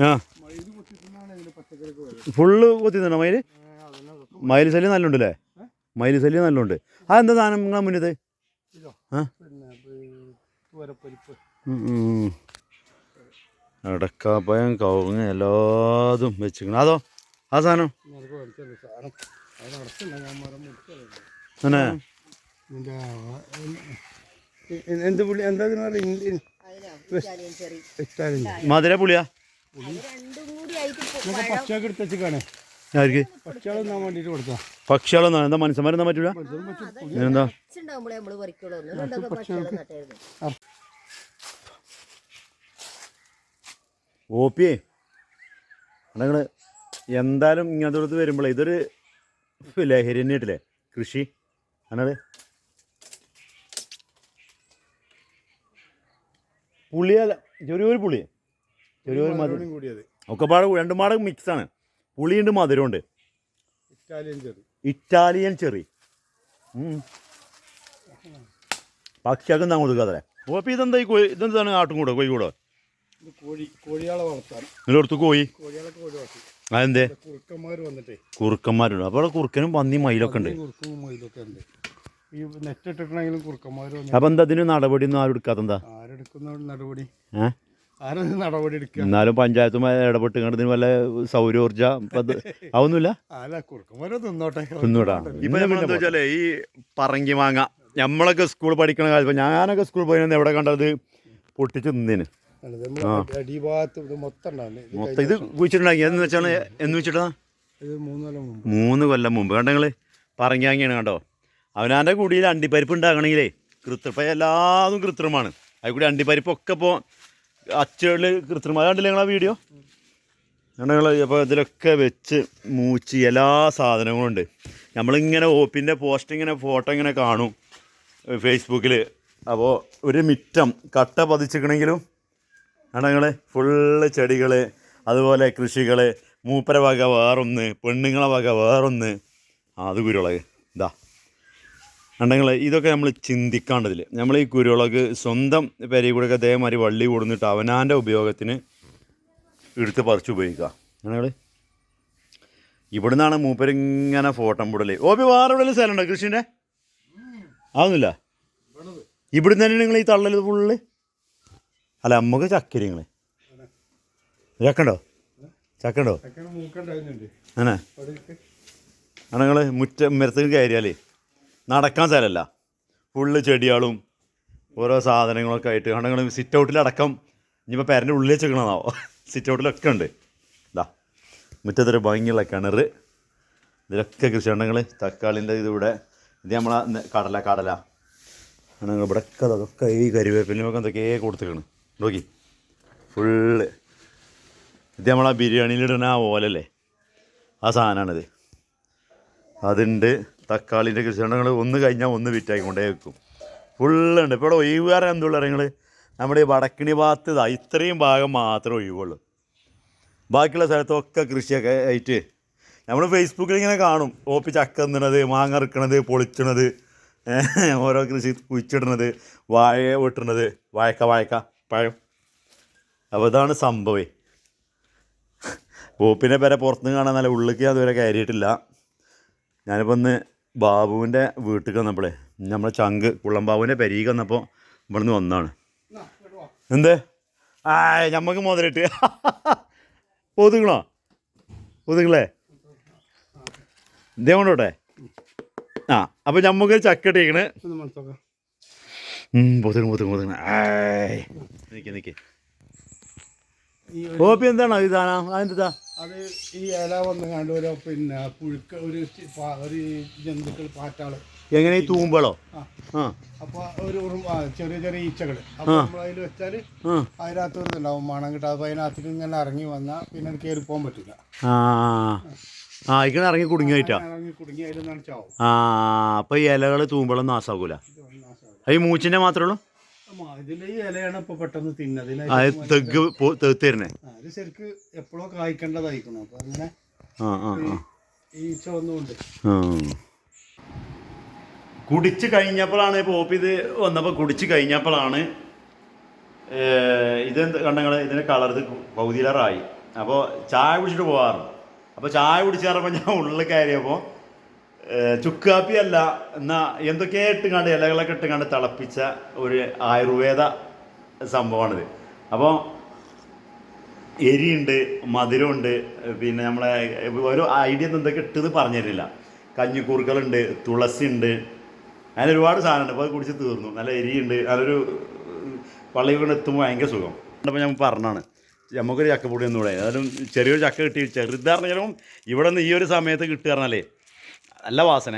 ആ. ഫുള്ള് കൊത്തി തന്നെ മയിൽ ശല്യം നല്ലുണ്ട് അല്ലേ മയിൽ ശല്യം നല്ലുണ്ട്. ആ? എന്താ സാധനം നിങ്ങളെ മുന്നത്ത് അടക്കാപ്പയം കവുങ്ങ് എല്ലാതും വെച്ചിരിക്കണം. അതോ ആ സാധനം? തന്നെ? എന്ത് പുളി എന്താ ഇറ്റാലിയൻ മധുര പുളിയാ എടുത്ത് വെച്ചിക്കാണേ ആർക്ക് തിന്നാൻ കൊടുത്താ എന്താ മനുഷ്യന്മാരെന്താ പറ്റൂല? എന്താ ഓപ്പിയേ നിങ്ങൾ എന്തായാലും ഇങ്ങനത്തെ അടുത്ത് വരുമ്പോഴേ ഇതൊരു ലഹരി തന്നെയായിട്ടില്ലേ കൃഷി. അങ്ങനെ പുളിയല്ല ചെറിയൊരു പുളി. ചെറിയൊരു മധുരം കൂടിയത്. ഒക്കെപ്പാട് പാടെ രണ്ടും പാടെ മിക്സാണ്. പുളിയുണ്ട് മധുരമുണ്ട് ഇറ്റാലിയൻ ചെറി. Italian cherry. പക്ഷിയൊക്കെ എന്താ കൊടുക്കാതെ ഓപ്പി ഇതെന്താ ഈ കോഴി ഇതെന്താണ് ആട്ടും കൂടെ കോഴി കൂടെ? കോഴി കോഴിയാളെ വളർത്താൻ. കോഴി? ഒഴിവാക്കി അതെന്തേ? കുറുക്കന്മാർ വന്നിട്ടേ. കുറുക്കന്മാരുണ്ട്. അപ്പോൾ അവിടെ കുറുക്കനും പന്നി മയിലൊക്കെ ഉണ്ട്. കുറുക്കും മയിലൊക്കെ ഉണ്ട്. ഈ നെറ്റ് ഇട്ടിട്ടുണ്ടെങ്കിലും കുറുക്കന്മാർ അപ്പം എന്താ അതിന് നടപടി ഒന്നും ആരും എടുക്കാതെന്താ ആരെടുക്കുന്ന നടപടി? ഏ? ആരും നടപടി എടുക്കുക? എന്നാലും പഞ്ചായത്തുമായി ഇടപെട്ട് കണ്ടതിന് വല്ല സൗരോർജ ആവുന്നില്ല തിന്നോട്ടെ. ഇപ്പൊ വെച്ചാലേ ഈ പറങ്കി മാങ്ങ നമ്മളൊക്കെ സ്കൂൾ പഠിക്കണ കാലത്ത് ഞാനൊക്കെ സ്കൂൾ പോയി എവിടെ കണ്ടത്? പൊട്ടിച്ച് നിന്നിന് അടിഭാഗത്ത് ഇത് മൊത്തം ഇത് മൊത്തം ഇത് കുഴിച്ചിട്ടുണ്ടാക്കി. എന്ന് വെച്ചാൽ എന്ന് വെച്ചിട്ടാ ഇത് മൂന്നാലും മുമ്പ്. മൂന്ന് കൊല്ലം മുമ്പ്. കണ്ടോ നിങ്ങൾ പറങ്കിയാങ്ങിയാണ് കണ്ടോ? അവനാന്റെ കുടിയിൽ അണ്ടിപ്പരിപ്പ് ഉണ്ടാകണമെങ്കിലേ കൃത്രിമ എല്ലാതും കൃത്രിമമാണ്. അതിൽ കൂടി അണ്ടിപ്പരിപ്പൊക്കെ ഇപ്പോൾ അച്ചുകളിൽ കൃത്രിമ കണ്ടില്ലേ നിങ്ങളാ വീഡിയോ? ഞങ്ങൾ അപ്പോൾ ഇതിലൊക്കെ വെച്ച് മൂച്ച് എല്ലാ സാധനങ്ങളും ഉണ്ട്. നമ്മളിങ്ങനെ ഓപ്പിന്റെ പോസ്റ്റ് ഇങ്ങനെ ഫോട്ടോ ഇങ്ങനെ കാണും ഫേസ്ബുക്കിൽ അപ്പോൾ ഒരു മിറ്റം കട്ട പതിച്ചിക്കണമെങ്കിലും ഞങ്ങൾ ഫുള്ള് ചെടികൾ അതുപോലെ കൃഷികൾ മൂപ്പര വക വേറൊന്ന് പെണ്ണുങ്ങളെ വക വേറൊന്ന്. അത് കുരുളക് ഉണ്ടെങ്കിൽ ഇതൊക്കെ നമ്മൾ ചിന്തിക്കാണ്ടതിൽ. നമ്മൾ ഈ കുരുളക് സ്വന്തം പെരയിൽ കൂടെ അതേമാതിരി വള്ളി കൊടുന്നിട്ട് അവനാന്റെ ഉപയോഗത്തിന് എടുത്ത് പറിച്ച് ഉപയോഗിക്കുക. ഞങ്ങൾ ഇവിടെ നിന്നാണ് മൂപ്പരിങ്ങനെ ഫോട്ടം വിടൽ ഓബി വേറെ എവിടെയെങ്കിലും സ്ഥലമുണ്ടോ കൃഷിന്റെ അതൊന്നുമില്ല? ഇവിടുന്ന് തന്നെ നിങ്ങൾ ഈ തള്ളൽ ഫുള്ള്? അല്ല നമുക്ക് ചക്കരി നിങ്ങൾ ചക്കണ്ടോ ചക്കണ്ടോ അങ്ങനെ അവിടേക്ക് ആണ്? നിങ്ങൾ മുറ്റ മരത്തിൽ കയറിയാലേ. നടക്കാൻ സ്ഥലമല്ല ഫുള്ള് ചെടികളും ഓരോ സാധനങ്ങളൊക്കെ ആയിട്ട്. നിങ്ങൾ സിറ്റ് ഔട്ടിലടക്കം ഇനിയിപ്പോൾ പേരന്റെ ഉള്ളിൽ വെച്ചേക്കണതാവോ സിറ്റ് ഔട്ടിലൊക്കെ ഉണ്ട്. ഇതാ മുറ്റത്തൊരു ഭംഗിയുള്ള കിണർ. ഇതിലൊക്കെ കൃഷി ഉണ്ടെങ്കിൽ തക്കാളിന്റെ ഇതിവിടെ. ഇത് നമ്മളെ കടല കടല. ആണെങ്കിൽ ഇവിടെ ഒക്കെ അതൊക്കെ ഈ കരിവേപ്പിലൊക്കെ എന്തൊക്കെയേ കൊടുത്തേക്കണ് നോക്കി. ഫുള്ള് ഇത് നമ്മളാ ബിരിയാണിയിലിടുന്ന ആ ഓലല്ലേ? ആ സാധനമാണിത് അതുണ്ട്. തക്കാളിന്റെ കൃഷിയുണ്ടെങ്കിൽ ഒന്ന് കഴിഞ്ഞാൽ ഒന്ന് വിറ്റായി കൊണ്ടേ വെക്കും ഫുള്ളുണ്ട്. ഇപ്പോൾ ഇവിടെ ഒഴിവുകാരൻ എന്തുള്ള നിങ്ങൾ നമ്മുടെ ഈ വടക്കിണി ഭാഗത്ത് ഇതാ ഇത്രയും ഭാഗം മാത്രമേ ഒഴിവുള്ളൂ. ബാക്കിയുള്ള സ്ഥലത്തൊക്കെ കൃഷിയൊക്കെ ആയിട്ട് നമ്മൾ ഫേസ്ബുക്കിൽ ഇങ്ങനെ കാണും. ഓപ്പി ചക്ക തിന്നണത് മാങ്ങ ഇറക്കണത് പൊളിച്ചണത് ഓരോ കൃഷി കുഴിച്ചിടണത് വാഴ വെട്ടണത് വാഴക്ക വാഴക്ക പഴം. അപ്പോൾ ഇതാണ് സംഭവം. ഓപ്പിനെ പേരെ പുറത്തുനിന്ന് കാണാൻ നല്ല ഉള്ളിലേക്ക് അതുവരെ കയറിയിട്ടില്ല. ഞാനിപ്പോൾ ഒന്ന് ബാബുവിന്റെ വീട്ടിൽ വന്നപ്പോഴേ നമ്മളെ ചങ്ക് കുള്ളംബാബുവിന്റെ പെരീക്ക് വന്നപ്പോൾ ഇവിടുന്ന് വന്നാണ്. എന്ത്? ആ നമുക്ക് മുതലിട്ട്. ഒതുങ്ങണോ? ഒതുങ്ങളേ ഇതേ കൊണ്ടോട്ടെ? ആ അപ്പോൾ നമുക്ക് ചക്ക ഇട്ടിരിക്കണേ പൊതുങ്ങ പൊതുങ്ങ പൊതുങ്ങ നിൽക്കി ഈ ഓപ്പി എന്താണ് ഇതാണോ അതെന്താ? അത് ഈ ഇല വന്ന് കണ്ട് ഒരു പിന്നെ പുഴുക്ക ഒരു പാ- ഒരു ജന്തുക്കൾ പാറ്റാൾ. എങ്ങനെ ഈ തൂമ്പളോ ആ. ആ. അപ്പൊ ഒരു ഉറുമ്പ് ആ, ചെറിയ ചെറിയ ഈച്ചകൾ അപ്പൊ നമ്മൾ അതിൽ വെച്ചാൽ ആ. അതിനകത്ത് ഒരു ഇതുണ്ടാവും മണം കിട്ടാതെ. അപ്പൊ അതിനകത്തേക്ക് ഇങ്ങനെ ഇറങ്ങി വന്നാൽ പിന്നെ അത് കയറി പോകാൻ പറ്റില്ല ആ ആ ഇങ്ങനെ ഇറങ്ങി കുടുങ്ങിയിട്ടാ? ഇറങ്ങി കുടുങ്ങി അതിൽ നിന്നാണ് ചാവും. ആ അപ്പോൾ ഈ ഇലകൾ തൂമ്പളം നാസാകൂല ഇത് വന്ന് നാശമാവും. അത് ഈ മൂച്ചിന്റെ മാത്രമേ ഉള്ളൂ? ഇതിലെ ഈ ഇലയാണ് ഇപ്പൊ പെട്ടെന്ന് തിന്നത്. ആ തെഗ് തെത്തരുന്നേ അത് ശരിക്ക് എപ്പോഴോ കായ്ക്കേണ്ടതായിരിക്കണം. അപ്പൊ അങ്ങനെ ഈച്ച വന്നുകൊണ്ട്. കുടിച്ച് കഴിഞ്ഞപ്പോഴാണ് പോപ്പ് ഇത് വന്നപ്പോൾ കുടിച്ച് കഴിഞ്ഞപ്പോഴാണ് ഇതെന്ത് കണ്ടങ്ങൾ ഇതിന്റെ കളർ ഇത് പൗതിയിലറായി അപ്പോൾ ചായ കുടിച്ചിട്ട് പോകാറുണ്ട്. അപ്പോൾ ചായ കുടിച്ചാറപ്പോൾ ഞാൻ ഉള്ളിൽ കയറിയപ്പോൾ ചുക്കാപ്പി അല്ല എന്നാ എന്തൊക്കെ ഇട്ടുകാണ്ട് ഇലകളൊക്കെ ഇട്ടുകാണ്ട് തിളപ്പിച്ച ഒരു ആയുർവേദ സംഭവമാണിത്. അപ്പോൾ എരിയുണ്ട് മധുരമുണ്ട് പിന്നെ നമ്മളെ ഓരോ ഐഡിയ എന്തൊക്കെ ഇട്ടെന്ന് പറഞ്ഞുതരില്ല തുളസി ഉണ്ട് അങ്ങനെ ഒരുപാട് സാധനമുണ്ട്. അപ്പോൾ അത് കുടിച്ച് തീർന്നു. നല്ല എരിയുണ്ട് നല്ലൊരു പള്ളി കൊണ്ട് എത്തുമ്പോൾ ഭയങ്കര സുഖം. അപ്പോൾ ഞാൻ പറഞ്ഞാണ് നമുക്കൊരു ചക്കപ്പൊടി ഒന്നുകൂടെ ഏതായാലും ചെറിയൊരു ചക്ക കിട്ടി ചെറുതാണെങ്കിലും ഇവിടെ നിന്ന് ഈ ഒരു സമയത്ത് കിട്ടുക പറഞ്ഞാലേ നല്ല വാസന.